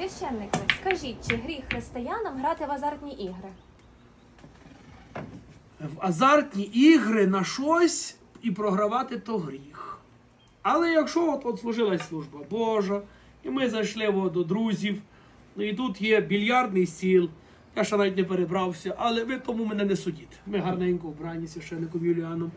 Священники, скажіть, чи гріх християнам грати в азартні ігри? в азартні ігри на щось і програвати то гріх. Але якщо от, от служилась служба Божа, і ми зайшли до друзів, ну і тут є більярдний стіл, я ще навіть не перебрався, але ви тому мене не судіть. Ми гарненько вбрані священником Юліаном.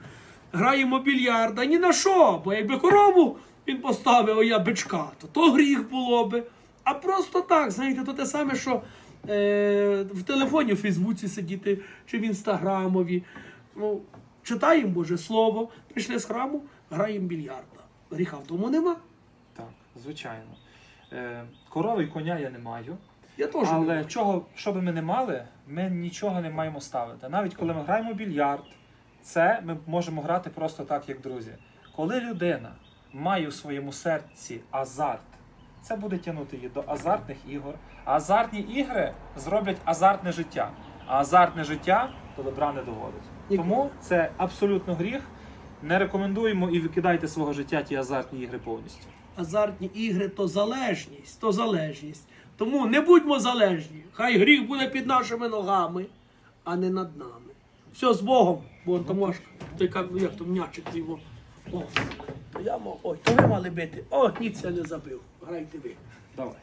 Граємо більярд, а ні на що, бо якби корову він поставив, а я бичка, то то гріх було би. А просто так, знаєте, то те саме, що е, в телефоні в Фейсбуці сидіти чи в інстаграмові. Ну, читаємо Боже Слово, прийшли з храму, граємо більярда. Гріха в тому нема. Так, звичайно. Е, корови і коня я не маю. Я теж. не Але маю. чого, що би ми не мали, ми нічого не маємо ставити. Навіть коли ми граємо більярд, це ми можемо грати просто так, як друзі. Коли людина має в своєму серці азарт, це буде тягнути її до азартних ігор. А азартні ігри зроблять азартне життя. А азартне життя до добра не доводить. Тому це абсолютно гріх. Не рекомендуємо і викидайте свого життя ті азартні ігри повністю. азартні ігри то залежність, то залежність. Тому не будьмо залежні. Хай гріх буде під нашими ногами, а не над нами. Все з Богом, бо Томашка, той як, ну, як то м'ячик його. О, то я мав, ой, то ви мали бити. О, ні, це не забив. Грайте ви. Давай.